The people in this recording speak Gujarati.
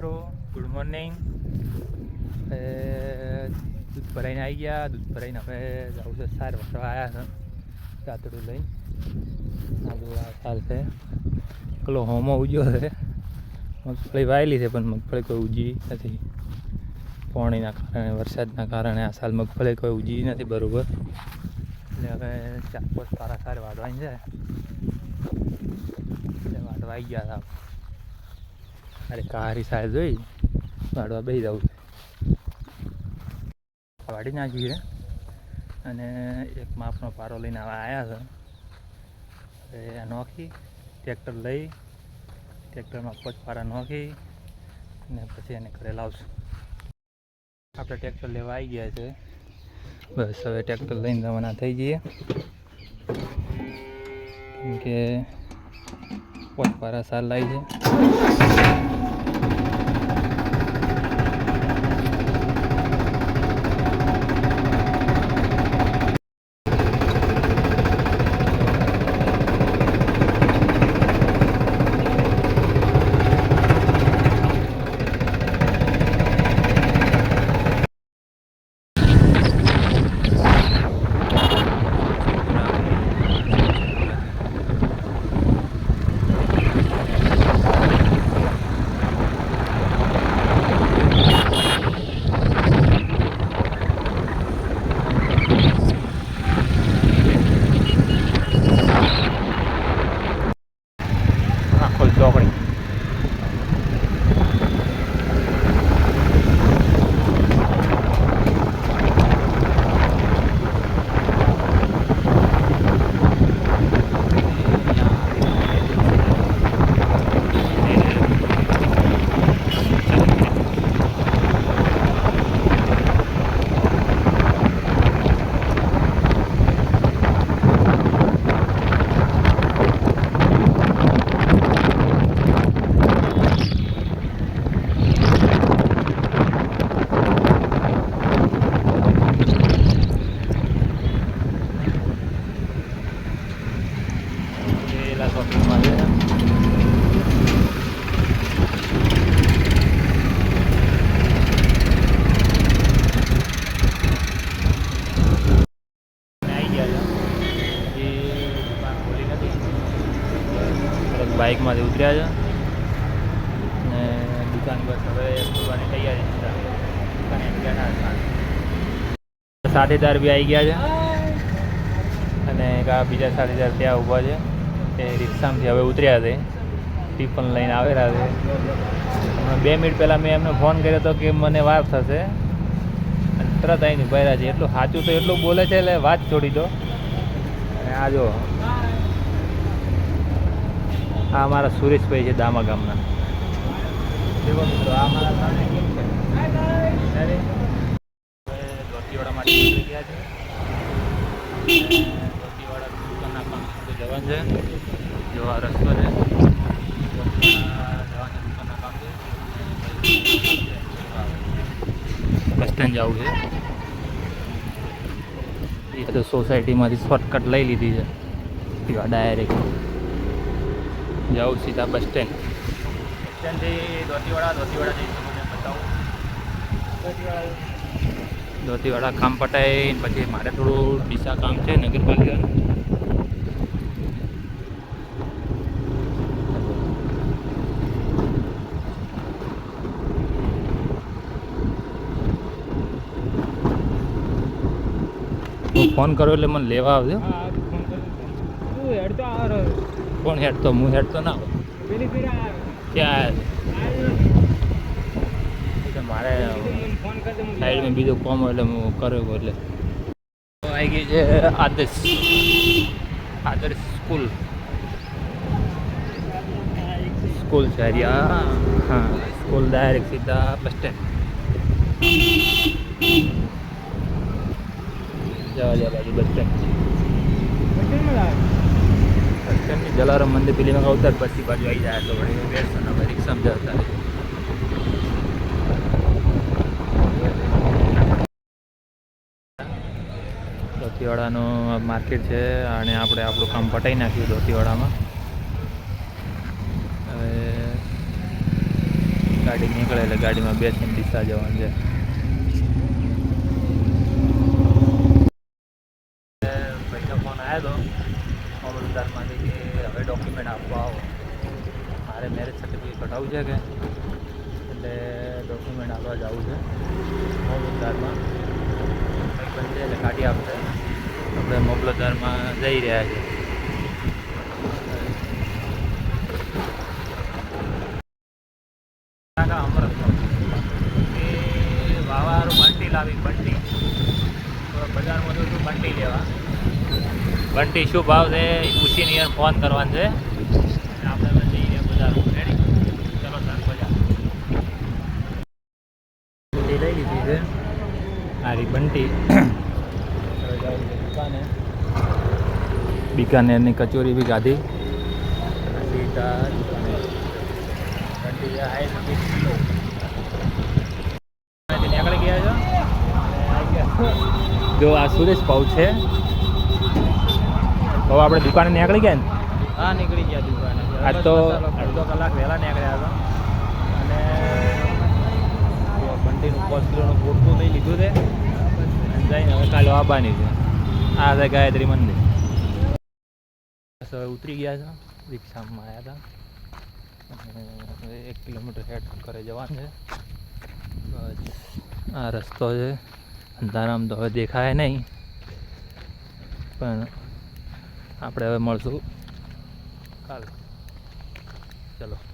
મિત્રો ગુડ મોર્નિંગ દૂધ ભરાઈને આવી ગયા દૂધ ભરાઈને હવે જવું છે સાર વાળવા આવ્યા છે કાતડું લઈ આ જો આ સાલ છે પેલો હોમો ઉજ્યો છે મગફળી વાયેલી છે પણ મગફળી કોઈ ઉજી નથી પાણીના કારણે વરસાદના કારણે આ સાલ મગફળી કોઈ ઉજી નથી બરાબર એટલે હવે ચાર પાંચ સારા સાર વાઢવાની છે આવી ગયા હતા અરે કારી સાહેબ જોઈ વાડવા બે જવું છે. વાડી નાખી છે. અને એક માપનો પારો લઈને આવા આવ્યા છે. આ નોખી ટ્રેક્ટર લઈ ટ્રેક્ટરમાં પોચ નોખી અને પછી એને ઘરે લાવશું. આપણે ટ્રેક્ટર લેવા આવી ગયા છે. બસ હવે ટ્રેક્ટર લઈને રવાના થઈ જઈએ. કેમ કે પોચ પારા સાર છે. ઉતર્યા છે. ને દુકાન બસ હવે ખોલવાની તૈયારી દુકાને એમ ગયા ના સાથીદાર બી આવી ગયા છે. અને કા બીજા સાથીદાર ત્યાં ઊભા છે. એ રિક્ષામાંથી હવે ઉતર્યા છે. ટિફન લઈને આવેલા છે. બે મિનિટ પહેલાં મેં એમને ફોન કર્યો હતો કે મને વાર થશે. અને તરત આવીને ઊભા રહ્યા છે. એટલું સાચું તો એટલું બોલે છે એટલે વાત છોડી દો. અને આ જો. આ અમારા સુરેશભાઈ છે દામા ગામના. જવાનું છે. છે. એ તો સોસાયટીમાંથી શોર્ટકટ લઈ લીધી છે. ડાયરેક્ટ જાઉં સીધા બસ સ્ટેન્ડ. બસ સ્ટેન્ડથી ધોતીવાડા ધોતીવાડા જઈને મને બતાવું. ધોતીવાડા કામ પટાઈ પછી મારે થોડું ડીસા કામ છે નગરપાલિકાનું. ફોન કર્યો એટલે મને લેવા આવજો. કોણ હેડ તો હું હેઠતો ના આવું. ક્યાં? મારે સાઈડમાં બીજો કોમ એટલે હું કર્યો એટલે. આવી ગઈ છે આદર્શ. આદર્શ સ્કૂલ. સ્કૂલ છે હરિયા હા. સ્કૂલ ડાયરેક્ટ સીધા બસ સ્ટેન્ડ. જવા જવા બાજુ બસ સ્ટેન્ડ બસ સ્ટેન્ડની જલારામ મંદિર પેલીમાં ઉતર પછી બાજુ આવી જાય તો વળી બેસો ને રિક્ષામાં જતા રહીએ. ધોતીવાડાનું માર્કેટ છે અને આપણે આપણું કામ પટાઈ નાખ્યું ધોતીવાડામાં હવે ગાડી નીકળે એટલે ગાડીમાં બેસીને ડીસા જવાનું છે ભાઈનો ફોન આવ્યો હતો અમૃતસરમાંથી કે હવે ડોક્યુમેન્ટ આપવા આવો મારે મેરેજ સર્ટિફિકેટ છે કે? એટલે ડોક્યુમેન્ટ આપવા જવું છે. મોબલદારમાં બનશે એટલે કાઢી આપશે. આપણે મોબલદારમાં જઈ રહ્યા છીએ. એ બંટી લાવી, બંટી. બજારમાં તો શું બંટી લેવા? બંટી શું ભાવ છે ઉછી નિયર ફોન કરવાનો છે. આપણે હવે જઈએ બજાર રેડી ચલો સર બજાર બંટી લઈ લીધી છે આ રી બંટી. હવે બિકાનેરની કચોરી બી ખાધી જો આ સુરેશ ભાવ છે. તો આપણે દુકાને નીકળી ગયા ને? હા નીકળી ગયા દુકાને. આજ તો અડધો કલાક વહેલા નીકળ્યા હતા. બંટીનું પાંચ કિલોનું પોટલું લઈ લીધું છે જઈને હવે કાલે આવવાની છે આ છે ગાયત્રી મંદિર હવે ઉતરી ગયા છે રિક્ષામાં આવ્યા હતા એક કિલોમીટર હેડ કરે જવાનું છે બસ આ રસ્તો છે અંધારામ તો હવે દેખાય નહીં પણ આપણે હવે મળશું કાલે ચલો